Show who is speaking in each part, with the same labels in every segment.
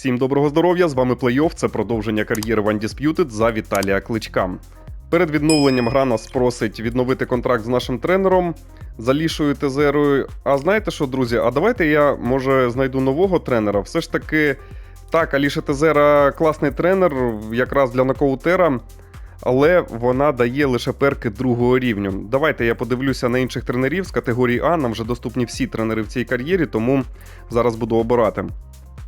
Speaker 1: Всім доброго здоров'я! З вами Плей-офф. Це продовження кар'єри в Undisputed за Віталія Кличка. Перед відновленням гра нас просить відновити контракт з нашим тренером з Алішою Тезерою. А знаєте що, друзі? А давайте я може знайду нового тренера. Все ж таки, так, Аліша Тезера класний тренер, якраз для нокаутера. Але вона дає лише перки другого рівню. Давайте я подивлюся на інших тренерів з категорії А. Нам вже доступні всі тренери в цій кар'єрі, тому зараз буду обирати.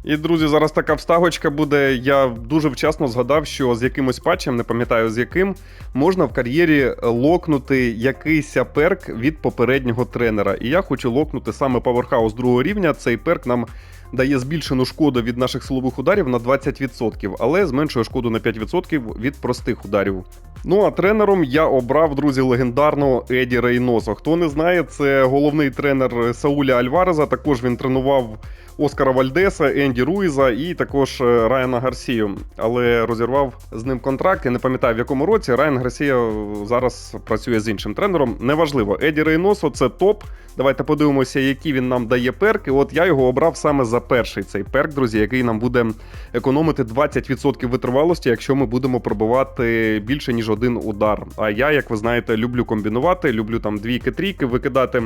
Speaker 1: І, друзі, зараз така вставочка буде. Я дуже вчасно згадав, що з якимось патчем, не пам'ятаю з яким, можна в кар'єрі локнути якийсь перк від попереднього тренера. І я хочу локнути саме Powerhouse другого рівня. Цей перк нам дає збільшену шкоду від наших силових ударів на 20%, але зменшує шкоду на 5% від простих ударів. Ну а тренером я обрав, друзі, легендарного Еді Рейносо. Хто не знає, це головний тренер Сауля Альвареза. Також він тренував Оскара Вальдеса, Енді Руїза і також е, Райана Гарсію. Але розірвав з ним контракт. Я не пам'ятаю в якому році. Райан Гарсія зараз працює з іншим тренером. Неважливо, Еді Рейносо це топ. Давайте подивимося, які він нам дає перки. От я його обрав саме за перший цей перк, друзі, який нам буде економити 20% витривалості, якщо ми будемо пробивати більше ніж один удар. А я, як ви знаєте, люблю комбінувати, люблю там двійки-трійки викидати.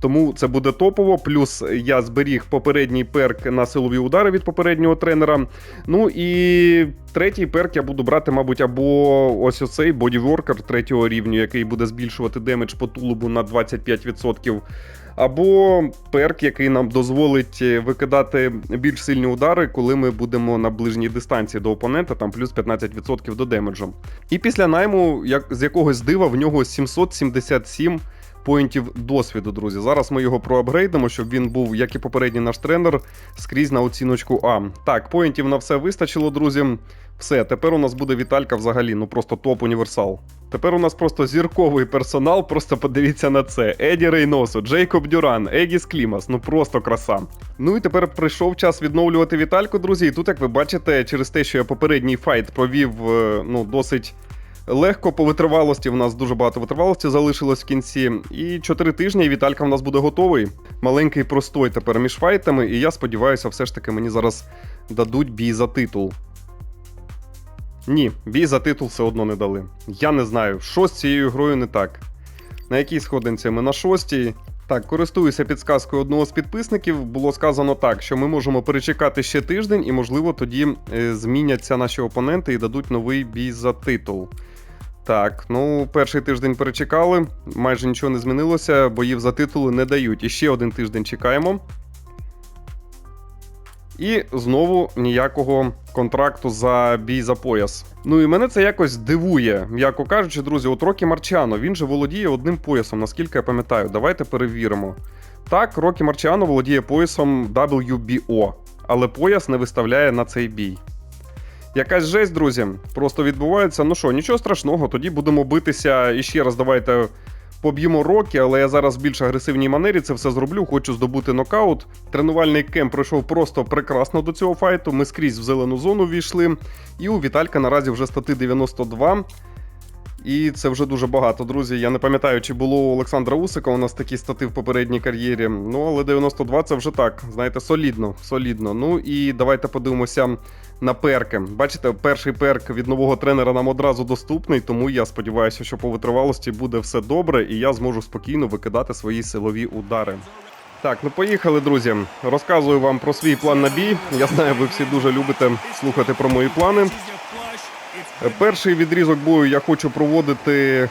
Speaker 1: Тому це буде топово. Плюс я зберіг попередній перк на силові удари від попереднього тренера. Ну і третій перк я буду брати, мабуть, або ось оцей бодіворкер третього рівню, який буде збільшувати демедж по тулубу на 25%. Або перк, який нам дозволить викидати більш сильні удари, коли ми будемо на ближній дистанції до опонента, там плюс 15% до демеджу. І після найму, як з якогось дива, в нього 777 поінтів досвіду, друзі. Зараз ми його проапгрейдимо, щоб він був, як і попередній наш тренер, скрізь на оціночку А. Так, поінтів на все вистачило, друзі. Все, тепер у нас буде Віталька взагалі, ну просто топ універсал. Тепер у нас просто зірковий персонал, просто подивіться на це. Еді Рейносу, Джейкоб Дюран, Егіс Клімас, ну просто краса. Ну і тепер прийшов час відновлювати Вітальку, друзі. І тут, як ви бачите, через те, що я попередній файт провів е, ну, досить. Легко по витривалості в нас дуже багато витривалості залишилось в кінці. І 4 тижні і Віталька в нас буде готовий. Маленький простой тепер між файтами. І я сподіваюся, все ж таки мені зараз дадуть бій за титул. Ні, бій за титул все одно не дали. Я не знаю, що з цією грою не так. На якій сходинці ми на шостій. Так, користуюся підсказкою одного з підписників. Було сказано так, що ми можемо перечекати ще тиждень, і, можливо, тоді е, зміняться наші опоненти і дадуть новий бій за титул. Так, ну перший тиждень перечекали, майже нічого не змінилося, боїв за титули не дають. І ще один тиждень чекаємо. І знову ніякого контракту за бій за пояс. Ну і мене це якось дивує, м'яко кажучи, друзі, от Рокі Марчано, він же володіє одним поясом, наскільки я пам'ятаю. Давайте перевіримо. Так, Рокі Марчано володіє поясом WBO, але пояс не виставляє на цей бій. Якась жесть, друзі, просто відбувається. Ну що, нічого страшного, тоді будемо битися і ще раз давайте поб'ємо роки, але я зараз в більш агресивній манері це все зроблю. Хочу здобути нокаут. Тренувальний кемп пройшов просто прекрасно до цього файту. Ми скрізь в зелену зону війшли. І у Віталька наразі вже стати 92. І це вже дуже багато, друзі. Я не пам'ятаю, чи було у Олександра Усика у нас такі стати в попередній кар'єрі. Ну, але 92 це вже так, знаєте, солідно. солідно. Ну і давайте подивимося на перки. Бачите, перший перк від нового тренера нам одразу доступний, тому я сподіваюся, що по витривалості буде все добре, і я зможу спокійно викидати свої силові удари. Так, ну поїхали, друзі. Розказую вам про свій план на бій. Я знаю, ви всі дуже любите слухати про мої плани. Перший відрізок бою я хочу проводити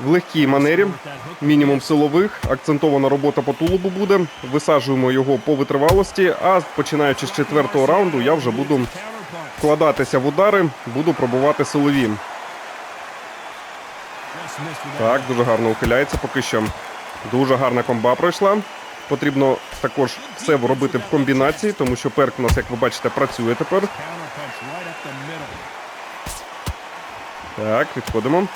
Speaker 1: в легкій манері, мінімум силових. Акцентована робота по тулубу буде. Висаджуємо його по витривалості. А починаючи з четвертого раунду, я вже буду вкладатися в удари, буду пробувати силові. Так, дуже гарно ухиляється поки що. Дуже гарна комба пройшла. Потрібно також все робити в комбінації, тому що перк у нас, як ви бачите, працює тепер. Так, відходимо.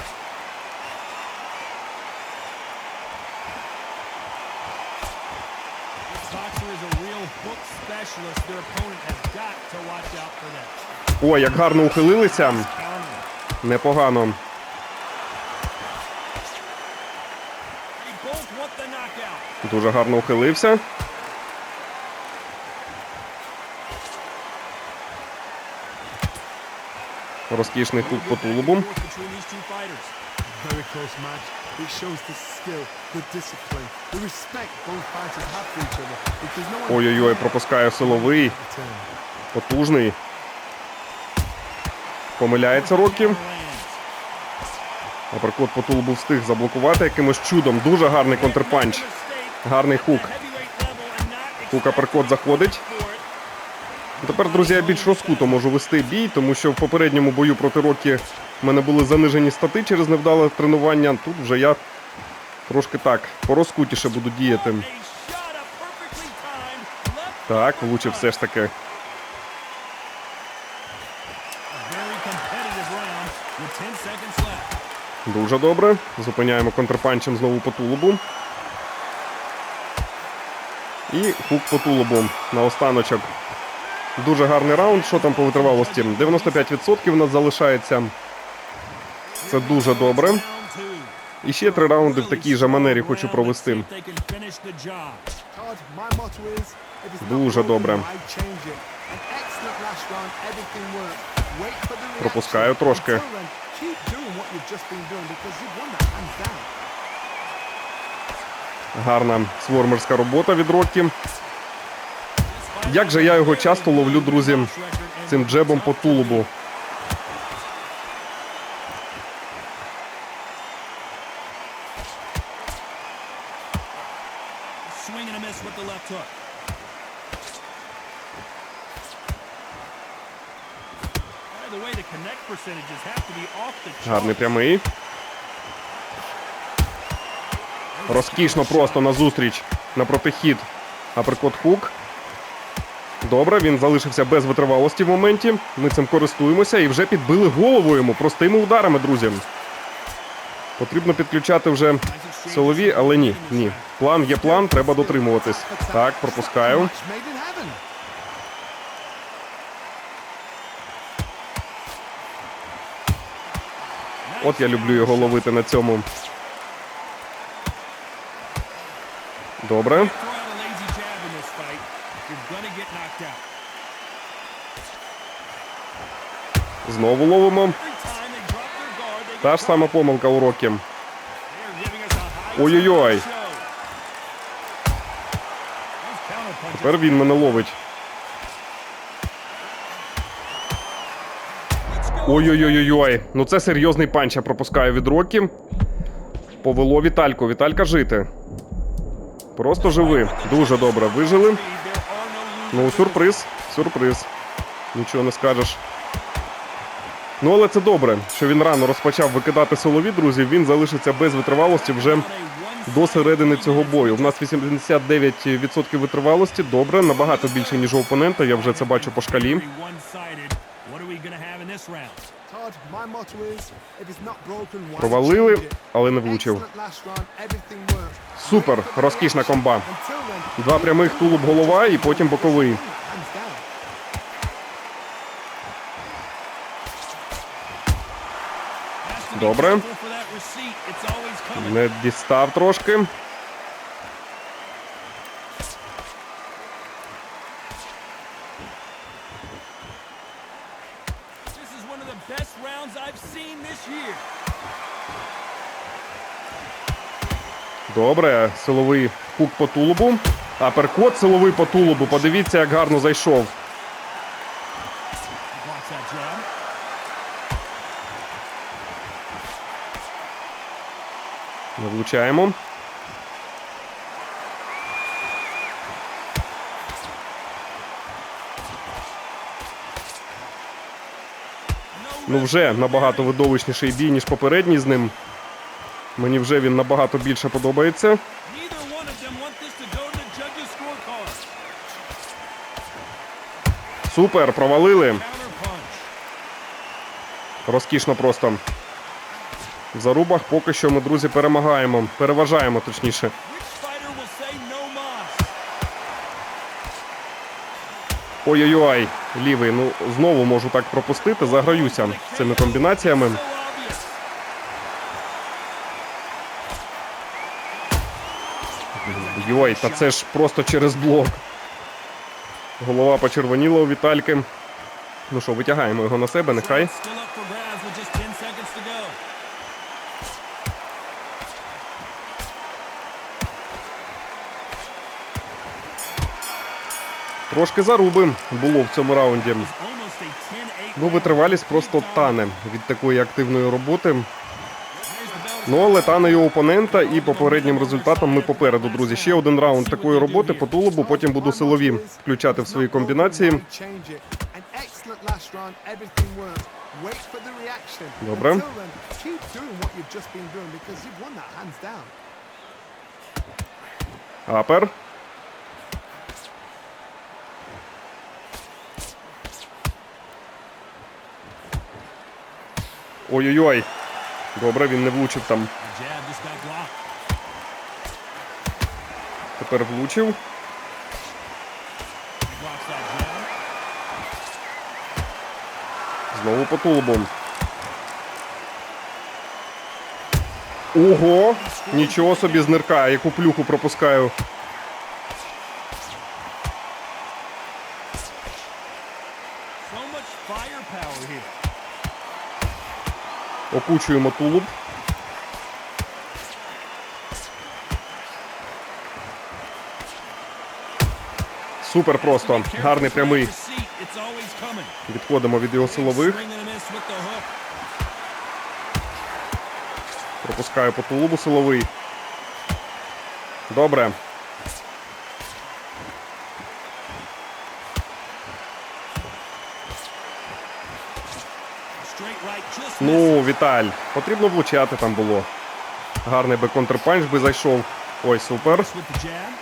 Speaker 1: Ой, як гарно ухилилися. Непогано. Дуже гарно ухилився. Розкішний тут по тулубу. Ой-ой-ой, пропускає силовий. Потужний. Помиляється Років. Аперкот по тулубу встиг заблокувати якимось чудом. Дуже гарний контрпанч. Гарний хук. Хук аперкот заходить. Тепер, друзі, я більш розкуто можу вести бій, тому що в попередньому бою проти Рокі в мене були занижені стати через невдале тренування. Тут вже я трошки так порозкутіше буду діяти. Так, влучив все ж таки. Дуже добре. Зупиняємо контрпанчем знову по тулубу. І хук по тулубу на останочок. Дуже гарний раунд. Що там по витривалості? 95% у нас залишається. Це дуже добре. І ще три раунди в такій же манері хочу провести. Дуже добре. Пропускаю трошки. Гарна свормерська робота від Рокі. Як же я його часто ловлю, друзі, цим джебом по тулубу. Гарний прямий. Розкішно просто на зустріч. На протихід. Аперкот хук. Добре, він залишився без витривалості в моменті. Ми цим користуємося і вже підбили голову йому простими ударами, друзі. Потрібно підключати вже силові, але ні. Ні. План є план, треба дотримуватись. Так, пропускаю. От я люблю його ловити на цьому. Добре. Знову ловимо. Та ж сама помилка у Рокі. Ой-ой-ой. Тепер він мене ловить. Ой-ой-ой-ой. Ну це серйозний панч, я пропускаю від Рокі. Повело Вітальку. Віталька жити. Просто живи. Дуже добре. Вижили. Ну, сюрприз. Сюрприз. Нічого не скажеш. Ну, але це добре, що він рано розпочав викидати силові, друзі. Він залишиться без витривалості вже до середини цього бою. У нас 89% витривалості. Добре, набагато більше, ніж у опонента. Я вже це бачу по шкалі. Провалили, але не влучив. Супер, розкішна комба. Два прямих тулуб голова і потім боковий. Добре. Не дістав трошки.
Speaker 2: This is one of the best rounds I've seen this year.
Speaker 1: Добре, силовий хук по тулубу. Аперкот силовий по тулубу. Подивіться, як гарно зайшов. Не влучаємо. Ну, вже набагато видовищніший бій, ніж попередній з ним. Мені вже він набагато більше подобається. Супер, провалили. Розкішно просто. В зарубах поки що ми, друзі, перемагаємо. Переважаємо, точніше. Ой-ой-ой, лівий. Ну, знову можу так пропустити. Заграюся цими комбінаціями. Йой, та це ж просто через блок. Голова почервоніла у Вітальки. Ну що, витягаємо його на себе, нехай. Трошки заруби було в цьому раунді.
Speaker 2: Almost a 10-8
Speaker 1: Ну, витривалість просто тане від такої активної роботи. Ну, але тане його опонента, і по попереднім результатам ми попереду, друзі. Ще один раунд такої роботи по тулубу, потім буду силові включати в свої комбінації. Добре. Апер. Ой-ой-ой. Добре, він не влучив там. Тепер влучив. Знову по тулубу. Ого! Нічого собі з нирка, яку плюху пропускаю. Окучуємо тулуб. Супер просто. Гарний прямий. Відходимо від його силових. Пропускаю по тулубу силовий. Добре. Ну, Віталь, потрібно влучати там було. Гарний би контрпанч би зайшов. Ой, супер.
Speaker 2: with the jab.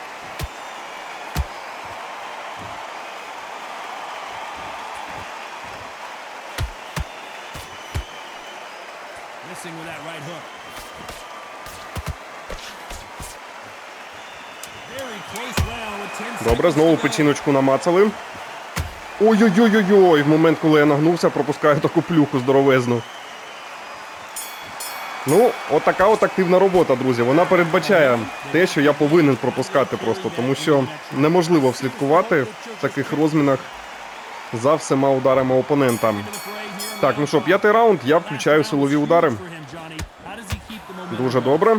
Speaker 2: Missing with that right hook. Very close round with 10
Speaker 1: Добре, знову печіночку намацали. Ой-ой-ой-ой-ой! В момент, коли я нагнувся, пропускаю таку плюху здоровезну. Ну, отака от активна робота, друзі. Вона передбачає те, що я повинен пропускати просто, тому що неможливо вслідкувати в таких розмінах за всіма ударами опонента. Так, ну що, п'ятий раунд, я включаю силові удари. Дуже добре.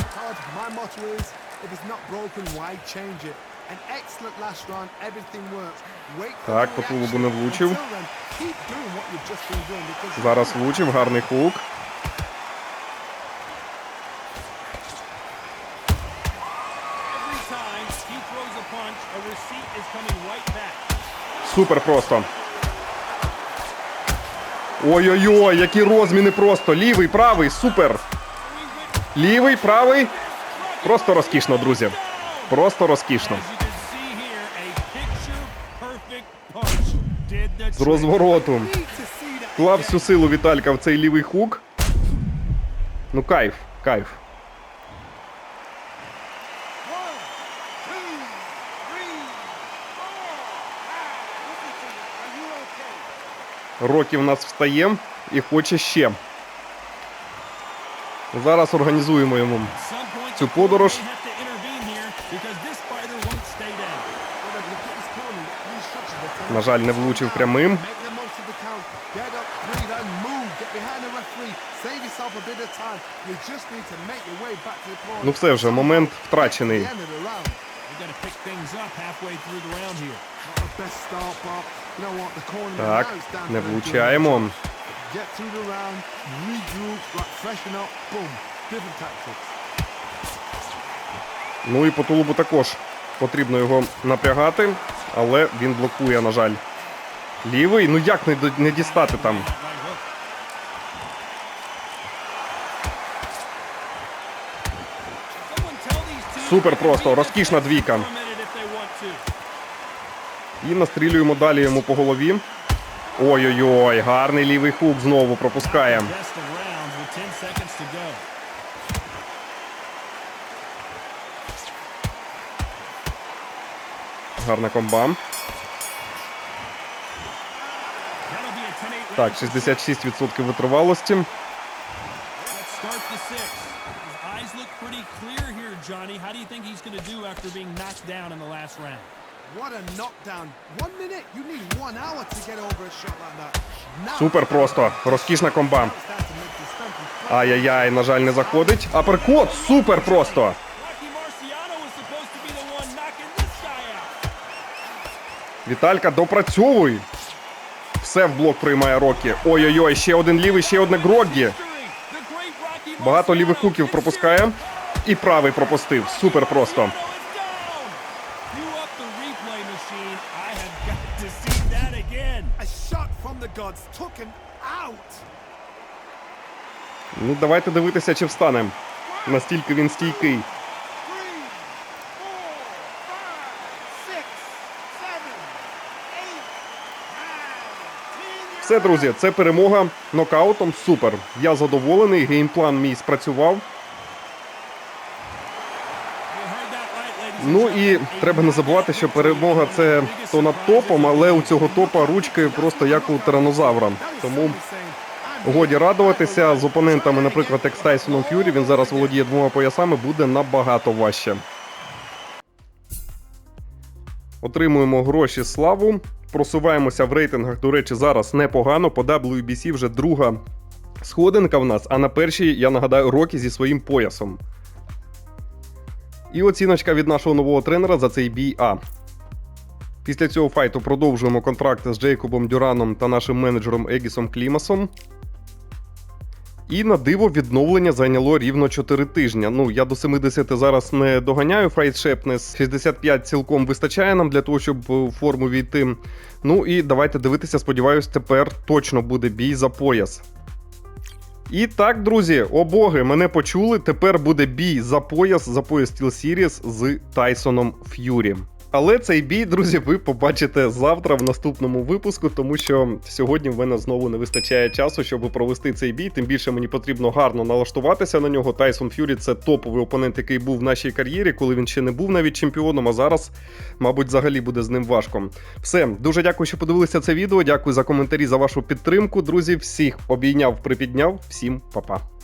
Speaker 1: Так, по тулубу не влучив. Зараз влучив, гарний хук. Супер просто. Ой-ой-ой, які розміни просто. Лівий, правий, супер. Лівий, правий. Просто розкішно, друзі. Просто розкішно. З розвороту. Клав всю силу Віталька в цей лівий хук. Ну, кайф, кайф.
Speaker 3: You okay?
Speaker 1: Рокі в нас встає і хоче ще. Зараз організуємо йому. Цю подорож. На жаль, не влучив прямим. Ну все вже, момент втрачений.
Speaker 3: The end of the round.
Speaker 2: We've got to pick things up halfway through the round here.
Speaker 3: Not best start, Bob. You know what? The corner
Speaker 1: Так, не влучаємо.
Speaker 3: Get through the round, regroup, like freshen up, boom. Different tactics.
Speaker 1: Ну і по тулубу також потрібно його напрягати, але він блокує, на жаль. Лівий, ну як не, не дістати там? Супер просто, розкішна двійка. І настрілюємо далі йому по голові. Ой-ой-ой, гарний лівий хук знову пропускає.
Speaker 2: Best of rounds with 10 seconds to go.
Speaker 1: Гарна комба.
Speaker 2: That'll be a 10-8 round.
Speaker 1: Так, 66% витривалості.
Speaker 2: How do you think he's going to do after being knocked down in the last round?
Speaker 3: What a knockdown. One minute, you need one hour to get over a shot like that. Now,
Speaker 1: Супер просто. Розкішна комба. Ай-яй-яй, на жаль, не заходить. Аперкот, супер просто. Віталька, допрацьовуй. Все в блок приймає Рокі. Ой-ой-ой, ще один лівий, ще одне
Speaker 2: Rocky
Speaker 1: Багато лівих хуків пропускає. І правий пропустив. Супер просто. Ну, давайте дивитися, чи встане. Настільки він стійкий. Все, друзі, це перемога нокаутом. Супер. Я задоволений. Геймплан мій спрацював. Ну і треба не забувати, що перемога це то над топом, але у цього топа ручки просто як у тиранозавра. Тому годі радуватися з опонентами, наприклад, як з Тайсоном Ф'юрі. Він зараз володіє двома поясами, буде набагато важче. Отримуємо гроші славу. Просуваємося в рейтингах. До речі, зараз непогано. По WBC вже друга сходинка в нас, а на першій, я нагадаю, роки зі своїм поясом. І оціночка від нашого нового тренера за цей бій А. Після цього файту продовжуємо контракти з Джейкобом Дюраном та нашим менеджером Егісом Клімасом. І на диво відновлення зайняло рівно 4 тижні. Ну, я до 70 зараз не доганяю Файт Шепнес. 65 цілком вистачає нам для того, щоб в форму війти. Ну і давайте дивитися, сподіваюсь, тепер точно буде бій за пояс. І так, друзі, о боги, мене почули. Тепер буде бій за пояс, за пояс Steel Series з Тайсоном Ф'юрі. Але цей бій, друзі, ви побачите завтра в наступному випуску, тому що сьогодні в мене знову не вистачає часу, щоб провести цей бій. Тим більше мені потрібно гарно налаштуватися на нього. Тайсон Ф'юрі це топовий опонент, який був в нашій кар'єрі, коли він ще не був навіть чемпіоном. А зараз, мабуть, взагалі буде з ним важко. Все, дуже дякую, що подивилися це відео. Дякую за коментарі, за вашу підтримку. Друзі, всіх обійняв, припідняв. Всім па-па.